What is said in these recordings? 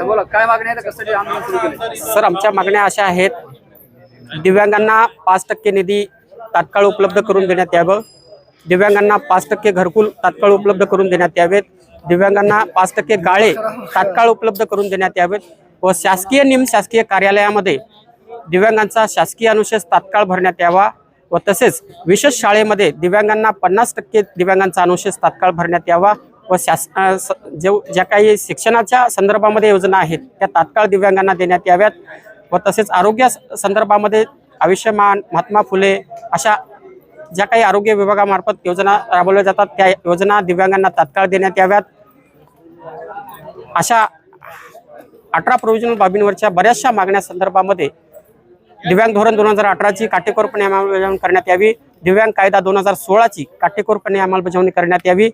बोला काय मागणी आहे? आंदोलन सुरू केले सर आमच्या मागण्या अशा आहेत. दिव्यांगांना पाच टक्के निधी तात्काळ उपलब्ध करून देण्यात यावं. दिव्यांगांना पाच टक्के घरकुल तात्काळ उपलब्ध करून देण्यात यावेत. दिव्यांगांना पाच टक्के गाळे तात्काळ उपलब्ध करून देण्यात यावेत व शासकीय निमशासकीय कार्यालयामध्ये दिव्यांगांचा शासकीय अनुशेष तात्काळ भरण्यात यावा व तसेच विशेष शाळेमध्ये दिव्यांगांना पन्नास टक्के दिव्यांगांचा अनुशेष तात्काळ भरण्यात यावा व शास स- जे ज्या काही शिक्षणाच्या संदर्भामध्ये योजना आहेत त्या तात्काळ दिव्यांगांना देण्यात याव्यात व तसेच आरोग्य स- संदर्भामध्ये आयुष्यमान महात्मा फुले अशा ज्या काही आरोग्य विभागामार्फत योजना राबवल्या जातात त्या योजना दिव्यांगांना तात्काळ देण्यात याव्यात. अशा अठरा प्रोव्हिजनल बाबींवरच्या बऱ्याचशा मागण्या संदर्भामध्ये दिव्यांग धोरण दोन हजार अठराची काटेकोरपणे अंमलबजावणी करण्यात यावी. दिव्यांग कायदा दोन हजार सोळाची काटेकोरपणे अंमलबजावणी करण्यात यावी.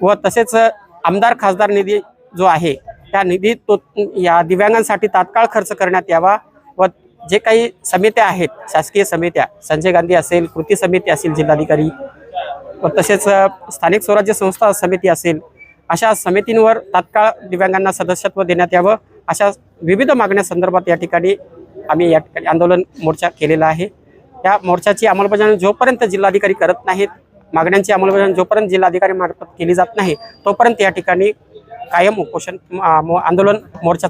व तसेच आमदार खासदार निधी जो आहे त्या निधी तो या दिव्यांगांसाठी तात्काळ खर्च करण्यात यावा व जे काही समित्या आहेत शासकीय समित्या संजय गांधी असेल कृती समिती असेल जिल्हाधिकारी व तसेच स्थानिक स्वराज्य संस्था समिती असेल अशा समितींवर तात्काळ दिव्यांगांना सदस्यत्व देण्यात यावं अशा विविध मागण्यासंदर्भात या ठिकाणी आम्ही या ठिकाणी आंदोलन मोर्चा केलेला आहे. या मोर्चाची अंमलबजावणी जोपर्यंत जिल्हाधिकारी करत नाहीत मागण्यांची अंमलबजावणी जोपर्यंत जिल्हाधिकारी मार्फत केली जात नाही तोपर्यंत या ठिकाणी कायम उपोषण आंदोलन मोर्चा